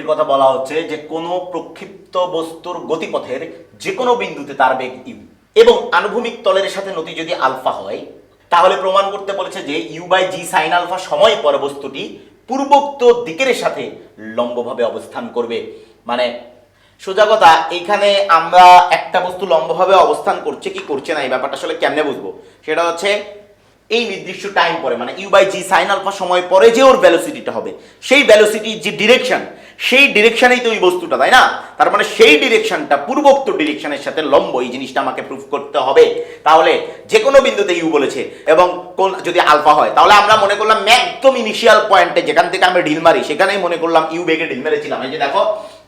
এখানে কথা বলা হচ্ছে যে কোনো প্রক্ষিপ্ত বস্তুর গতিপথের যে কোনো বিন্দুতে তার বেগ ইউ এবং আনুভূমিক তলের সাথে নতি যদি আলফা হয়, তাহলে প্রমাণ করতে বলেছে যে u by g sine alpha সময় পর বস্তুটি পূর্বোক্ত দিকের সাথে লম্বভাবে অবস্থান করবে। মানে সোজা কথা এইখানে আমরা একটা বস্তু লম্বভাবে অবস্থান করছে কি করছে না, এই ব্যাপারটা আসলে কেমনে বুঝব? সেটা হচ্ছে, এই নির্দিষ্ট টাইম পরে মানে u by g sine alpha সময় পরে যে ওর ভ্যালোসিটিটা হবে, সেই ভ্যালোসিটির যে ডিরেকশন সেই ডিরেকশনেই তো ওই বস্তুটা, তাই না? তার মানে সেই ডিরেকশনটা পূর্বোক্ত ডিরেকশনের সাথে লম্ব, এই জিনিসটা আমাকে প্রুফ করতে হবে। তাহলে যে কোনো বিন্দুতে ইউ বলেছে, এবং কোন যদি আলফা হয়, তাহলে আমরা মনে করলাম একদম ইনিশিয়াল পয়েন্টে যেখান থেকে আমরা ঢিল মারি, সেখানেই মনে করলাম ইউ বেগে ঢিল মেরেছিলাম। এই যে দেখো,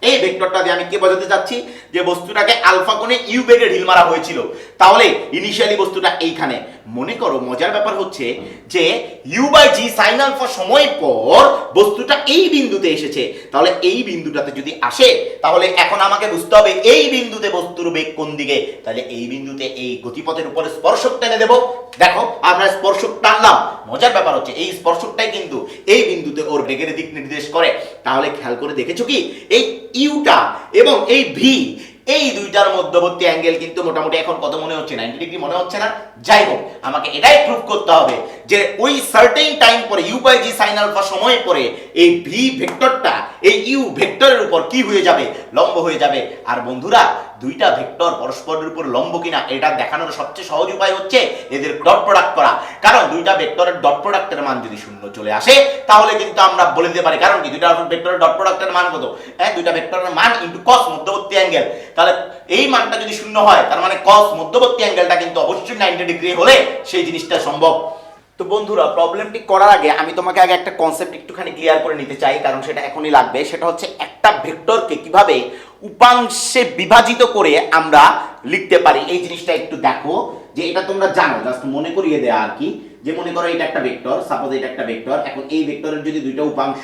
এই ভেক্টরটা দিয়ে আমি কি বোঝাতে চাচ্ছি? যে বস্তুটাকে আলফা কোণে ইউ বেগে ঢিল মারা হয়েছিল। তাহলে ইনিশিয়ালি বস্তুটা এইখানে মনে করো, মজার ব্যাপার হচ্ছে যে u by g sine alpha সময় পর বস্তুটা এই বিন্দুতে এসেছে। তাহলে এই বিন্দুটাতে যদি আসে, তাহলে এখন আমাকে বুঝতে হবে এই বিন্দুতে বস্তুর বেগ কোন দিকে। তাহলে এই বিন্দুতে এই গতিপথের উপরে স্পর্শক টেনে দেবো। দেখো, আমরা স্পর্শক টানলাম। মজার ব্যাপার হচ্ছে, এই স্পর্শকটাই কিন্তু এই বিন্দুতে ওর বেগের দিক নির্দেশ করে। তাহলে খেয়াল করে দেখেছ কি? এই ইউটা এবং এই ভি এই দুইটার মধ্যবর্তী অ্যাঙ্গেল কিন্তু মোটামুটি এখন কত মনে হচ্ছে? নাইনটি ডিগ্রি মনে হচ্ছে না? যাই হোক, আমাকে এটাই প্রুভ করতে হবে যে ওই সার্টেন টাইম পরে u by g sine alpha সময় পরে এই ভি ভেক্টরটা এই ইউ ভেক্টরের উপর কি হয়ে যাবে? লম্ব হয়ে যাবে। আর বন্ধুরা দুইটা ভেক্টর পরস্পরের উপর লম্ব কিনা, এটা দেখানোর সবচেয়ে সহজ উপায় হচ্ছে এদের ডট প্রোডাক্ট করা। কারণ দুইটা ভেক্টরের ডট প্রোডাক্টের মান যদি শূন্য চলে আসে, তাহলে কিন্তু আমরা বলে দিতে পারি, কারণ কি দুইটা ভেক্টরের ডট প্রোডাক্টের মান কত? হ্যাঁ দুইটা ভেক্টরের মান ইনটু কস মধ্যবর্তী অ্যাঙ্গেল তাহলে এই মানটা যদি শূন্য হয়, তার মানে কস মধ্যবর্তী অ্যাঙ্গেলটা কিন্তু অবশ্যই নাইনটি ডিগ্রি হলে সেই জিনিসটা সম্ভব। তো বন্ধুরা প্রবলেমটি করার আগে আমি তোমাকে আগে একটা কনসেপ্ট একটুখানি ক্লিয়ার করে নিতে চাই, কারণ সেটা এখনই লাগবে। সেটা হচ্ছে একটা ভেক্টরকে কীভাবে উপাংশে বিভাজিত করে আমরা লিখতে পারি। এই জিনিসটা একটু দেখো, যে এটা তোমরা জানো জাস্ট মনে করিয়ে দেয়া আর কি, যে মনে করো এটা একটা ভেক্টর সাপোজ এটা একটা ভেক্টর, এখন এই ভেক্টরের যদি দুইটা উপাংশ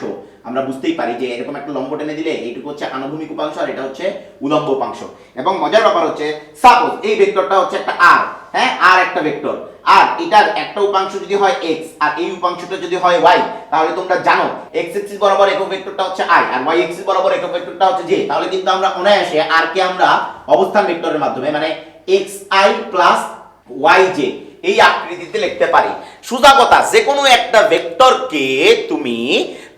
আমরা বুঝতেই পারি যে এরকম একটা লম্ব টেনে দিলে এইটুকু হচ্ছে আনুভূমিক উপাংশ আর এটা হচ্ছে উলম্ব উপাংশ। এবং মজার ব্যাপার হচ্ছে সাপোজ এই ভেক্টরটা হচ্ছে একটা আর হ্যাঁ? আর একটা ভেক্টর। আর এটার একটা উপাংশ যদি হয় x, আর এই উপাংশটা যদি হয় y, তাহলে তোমরা জানো, x এক্সিস বরাবর একক ভেক্টরটা হচ্ছে i, আর y এক্সিস বরাবর একক ভেক্টরটা হচ্ছে j, তাহলে কিন্তু আমরা অনায়াসে r কে আমরা অবস্থান ভেক্টরের মাধ্যমে মানে xi yj, এই আকৃতিতে লিখতে পারি। সোজা কথা যে কোনো একটা ভেক্টরকে তুমি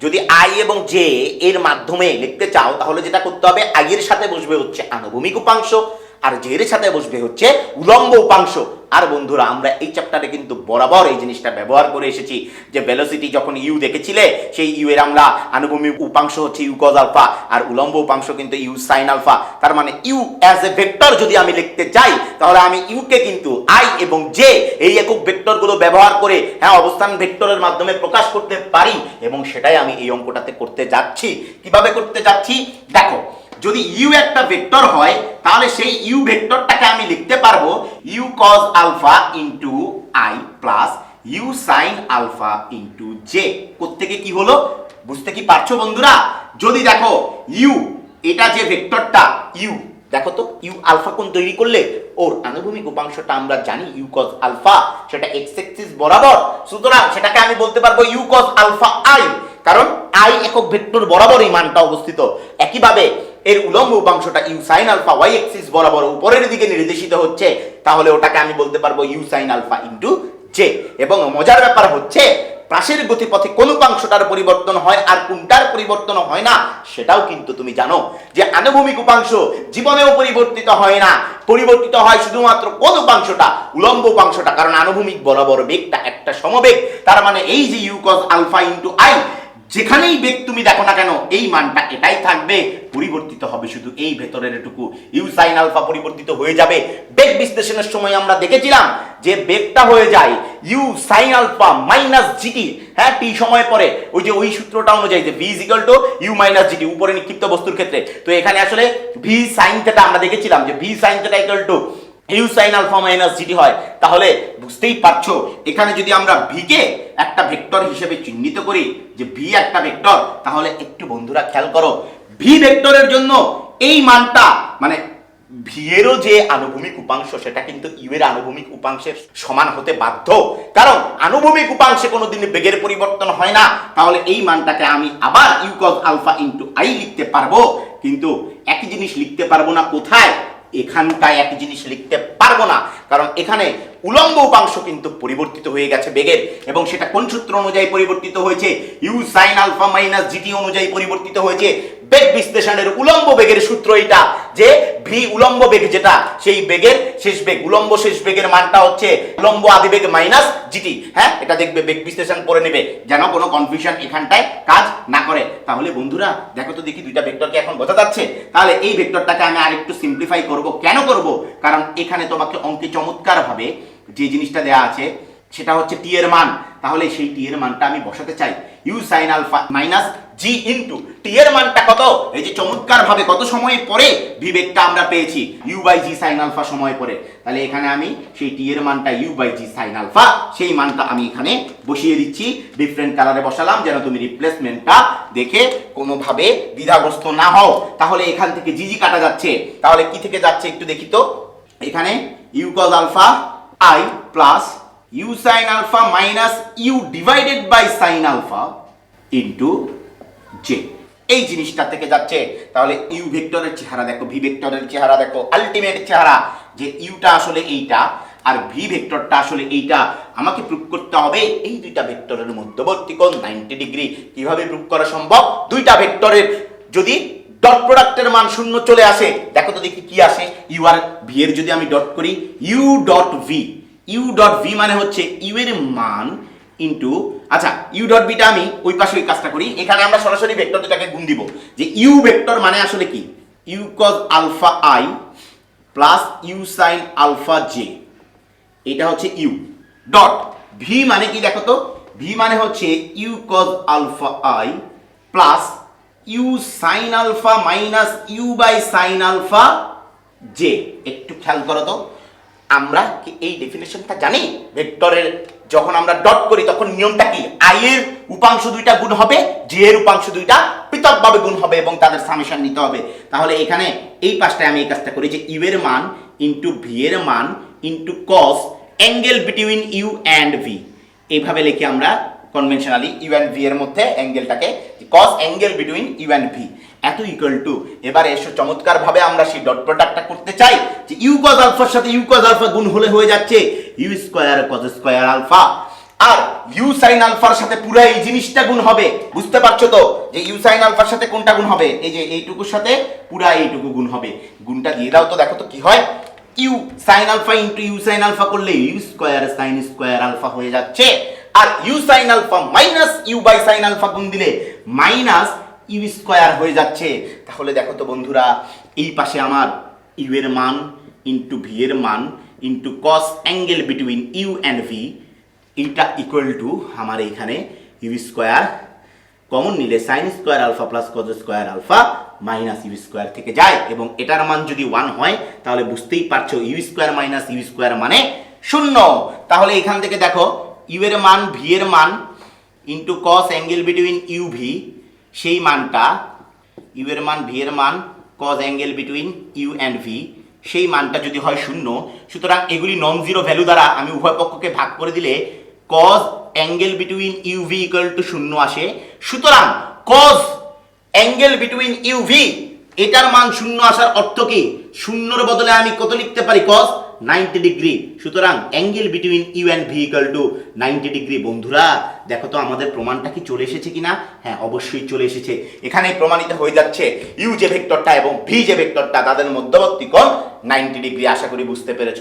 যদি আই এবং জে এর মাধ্যমে লিখতে চাও, তাহলে যেটা করতে হবে আই এর সাথে বসবে হচ্ছে আনুভূমিক উপাংশ। আর জে এর সাথে বসবে হচ্ছে উলম্ব উপাংশ। আর বন্ধুরা, আমরা এই চ্যাপ্টারে কিন্তু বরাবর এই জিনিসটা ব্যবহার করে এসেছি। যে ভেলোসিটি যখন ইউ দেখেছিলে, সেই ইউ এর আমরা আনুভূমিক উপাংশ হচ্ছে ইউ কজ আলফা আর উলম্ব উপাংশ কিন্তু ইউ সাইন আলফা তার মানে ইউ অ্যাজ এ ভেক্টর যদি আমি লিখতে চাই, তাহলে আমি ইউকে কিন্তু আই এবং জে এই একক ভেক্টরগুলো ব্যবহার করে হ্যাঁ অবস্থান ভেক্টরের মাধ্যমে প্রকাশ করতে পারি। এবং সেটাই আমি এই অঙ্কটাতে করতে যাচ্ছি। কীভাবে করতে যাচ্ছি? দেখো যদি ইউ একটা ভেক্টর হয়, তাহলে সেই ইউ ভেক্টরটাকে আমি লিখতে পারব u cos alpha into i plus u sine alpha into j কোত্থেকে কি হলো? বুঝতে কি পারছ বন্ধুরা? যদি দেখো ইউ এটা যে ভেক্টরটা ইউ দেখো তো ইউ আলফা কোণ তৈরি করলে, ওর আনুভূমিক উপাংশটা আমরা জানি ইউ কজ আলফা সেটা এক্স এক্সিস বরাবর। সুতরাং সেটাকে আমি বলতে পারব ইউ কজ আলফা আই কারণ আই একক ভেক্টর বরাবর এই মানটা অবস্থিত। একইভাবে এর উলম্ব উপাংশটা u sine alpha y axis বরাবর উপরের দিকে নির্দেশিত হচ্ছে, তাহলে ওটাকে আমি বলতে পারব ইউসাইন আলফা ইন্টু জে এবং মজার ব্যাপার হচ্ছে, প্রাসের গতিপথে কোন উপাংশটার পরিবর্তন হয় আর কোনটার পরিবর্তন হয় না, সেটাও কিন্তু তুমি জানো যে আনুভূমিক উপাংশ জীবনেও পরিবর্তিত হয় না। পরিবর্তিত হয় শুধুমাত্র কোন উপাংশটা? উলম্ব উপাংশটা, কারণ আনুভূমিক বরাবর বেগটা একটা সমবেগ। তার মানে এই যে u cos alpha into i যেখানেই বেগ তুমি দেখো না কেন, এই মানটা এটাই থাকবে। পরিবর্তিত হবে শুধু এই ভেতরের এটুকু। ইউ সাইন আলফা পরিবর্তিত হয়ে যাবে। বেগ বিশ্লেষণের সময় আমরা দেখেছিলাম যে বেগটা হয়ে যায় u sine alpha minus g t. হ্যাঁ টি সময় পরে। ওই যে ওই সূত্রটা অনুযায়ী যে v equal to u minus g t, উপরে নিক্ষিপ্ত বস্তুর ক্ষেত্রে। তো এখানে আসলে ভি সাইন থেটা আমরা দেখেছিলাম যে v sine theta equal to u sine alpha minus g t হয়, তাহলে বুঝতেই পারছ, এখানে যদি আমরা ভিকে একটা ভেক্টর হিসেবে চিহ্নিত করি, যে ভি একটা ভেক্টর, তাহলে একটু বন্ধুরা খেয়াল করো ভি ভেক্টরের জন্য এই মানটা মানে ভি এরও যে আনুভূমিক উপাংশ, সেটা কিন্তু ইউ এর আনুভূমিক উপাংশের সমান হতে বাধ্য। কারণ আনুভূমিক উপাংশে কোনোদিন বেগের পরিবর্তন হয় না, তাহলে এই মানটাকে আমি আবার u cos alpha into i লিখতে পারব, কিন্তু একই জিনিস লিখতে পারব না কোথায়? এখানটায় এক জিনিস লিখতে পারব না। কারণ এখানে উলম্ব উপাংশ কিন্তু পরিবর্তিত হয়ে গেছে বেগের, এবং সেটা কোন সূত্র অনুযায়ী পরিবর্তিত হয়েছে? U sine alpha minus g t অনুযায়ী পরিবর্তিত হয়েছে। বেগ বিশ্লেষণের উলম্ব বেগের সূত্র এটা যে ভি উলম্ব বেগ যেটা, সেই বেগের শেষ বেগ, উলম্ব শেষ বেগের মানটা হচ্ছে উলম্ব আদিবেগ মাইনাস জিটি হ্যাঁ এটা দেখবে বেগ বিশ্লেষণ করে নেবে, যেন কোনো কনফিউশন এখানটায় কাজ না করে। তাহলে বন্ধুরা, দেখো তো দেখি দুইটা ভেক্টরকে এখন বোঝা যাচ্ছে। তাহলে এই ভেক্টরটাকে আমি আরেকটু সিম্পলিফাই করব। কেন করব? কারণ এখানে তোমাকে অঙ্কে চমৎকার ভাবে যে জিনিসটা দেয়া আছে, সেটা হচ্ছে টি এর মান। তাহলে সেই টি এর মানটা আমি বসাতে চাই। U sine alpha minus g into t এর মানটা কত? এই যে চমৎকার ভাবে কত সময় পরে বিবেকটা আমরা পেয়েছি? U by g sine alpha সময় পরে। তাহলে এখানে আমি সেই টি এর মানটা u by g sine alpha সেই মানটা আমি এখানে বসিয়ে দিচ্ছি। ডিফারেন্ট কালারে বসালাম, যেন তুমি রিপ্লেসমেন্টটা দেখে কোনোভাবে দ্বিধাগ্রস্ত না হও। তাহলে এখান থেকে জি জি কাটা যাচ্ছে। তাহলে কি থেকে যাচ্ছে একটু দেখি তো? এখানে u cos alpha i plus u sine alpha minus u divided by sine alpha into j এই জিনিসটা থেকে যাচ্ছে, তাহলে ইউ ভেক্টরের চেহারা দেখো ভি ভেক্টরের চেহারা দেখো আলটিমেট চেহারা, যে ইউটা আসলে এইটা আর ভি ভেক্টরটা আসলে এইটা। আমাকে প্রুভ করতে হবে এই দুইটা ভেক্টরের মধ্যবর্তী কোণ নাইনটি ডিগ্রি কীভাবে প্রুভ করা সম্ভব? দুইটা ভেক্টরের। যদি ডট প্রোডাক্টের মান শূন্য চলে আসে। দেখো তো দেখি কি আসে। ইউ আর ভি এর যদি আমি ডট করি u dot v u dot v মানে হচ্ছে ইউ এর মান ইন্টু আচ্ছা ইউ ডট বিটা আমি ওই পাশে ওই কাজটা করি। এখানে আমরা সরাসরি ভেক্টর দুটাকে গুণ দিব। যে ইউ ভেক্টর মানে আসলে কি? U cos alpha i plus u sine alpha j এটা হচ্ছে ইউ ডট ভি মানে কি দেখো তো? ভি মানে হচ্ছে u cos alpha i plus u sine alpha minus u by sine alpha j. একটু খেয়াল করো তো। আমরা কি এই ডেফিনেশনটা জানি? ভেক্টরের যখন আমরা ডট করি, তখন নিয়মটা কি? আই এর উপাংশ দুইটা গুণ হবে জে এর উপাংশ দুইটা পৃথকভাবে গুণ হবে এবং তাদের সামেশন নিতে হবে। তাহলে এখানে এই পাশটায় আমি এই কাজটা করি যে ইউ এর মান ইন্টু ভি এর মান into cos angle between U and V এইভাবে লিখে আমরা কনভেনশনালি ইউ অ্যান্ড ভি এর মধ্যে অ্যাঙ্গেলটাকে cos angle between U and V এত ইকুয়াল টু এবারে এসে চমৎকার ভাবে আমরা সেই ডট প্রোডাক্টটা করতে চাই, যে ইউ কজ আলফার সাথে ইউ কজ আলফা গুণ হলে হয়ে যাচ্ছে U square cos square alpha are you sine আলফার সাথে পুরো এই জিনিসটা গুণ হবে, বুঝতে পারছ তো? যে ইউ সাইন আলফার সাথে কোনটা গুণ হবে? এই যে এইটুকুর সাথে পুরা এইটুকু গুণ হবে। গুণটা দিয়ে দাও তো, দেখো তো কি হয়। U sine alpha into U sine alpha করলে U square sine square alpha হয়ে যাচ্ছে। আর U sine alpha minus U by sine alpha গুণ দিলে মাইনাস ইউ স্কোয়ার হয়ে যাচ্ছে। তাহলে দেখো তো বন্ধুরা, এই পাশে আমার ইউ এর মান ইন্টু ভি এর মান into cos angle between U and V এইটা ইকুয়াল টু আমার এইখানে ইউ স্কোয়ার কমন নিলে sine square alpha plus cos square alpha minus U square থেকে যায় এবং এটার মান যদি ওয়ান হয়, তাহলে বুঝতেই পারছ U square minus U square মানে শূন্য। তাহলে এখান থেকে দেখো ইউ এর মান, ভি এর মান into cos angle between U V সেই মানটা ইউ এর মান, ভি এর মান cos angle between U and V সেই মানটা যদি হয় শূন্য, সুতরাং এগুলি নন জিরো ভ্যালু দ্বারা আমি উভয় পক্ষকে ভাগ করে দিলে cos angle between U V equal to শূন্য আসে। সুতরাং cos angle between U V এটার মান শূন্য আসার অর্থ কি? শূন্যর বদলে আমি কত লিখতে পারি? কজ নাইনটি ডিগ্রি সুতরাং angle between U and V equal to ninety degree বন্ধুরা, দেখো তো আমাদের প্রমাণটা কি চলে এসেছে কিনা? হ্যাঁ অবশ্যই চলে এসেছে। এখানে প্রমাণিত হয়ে যাচ্ছে ইউ যে ভেক্টরটা এবং ভি যে ভেক্টরটা তাদের মধ্যবর্তী কোণ নাইনটি ডিগ্রি আশা করি বুঝতে পেরেছ।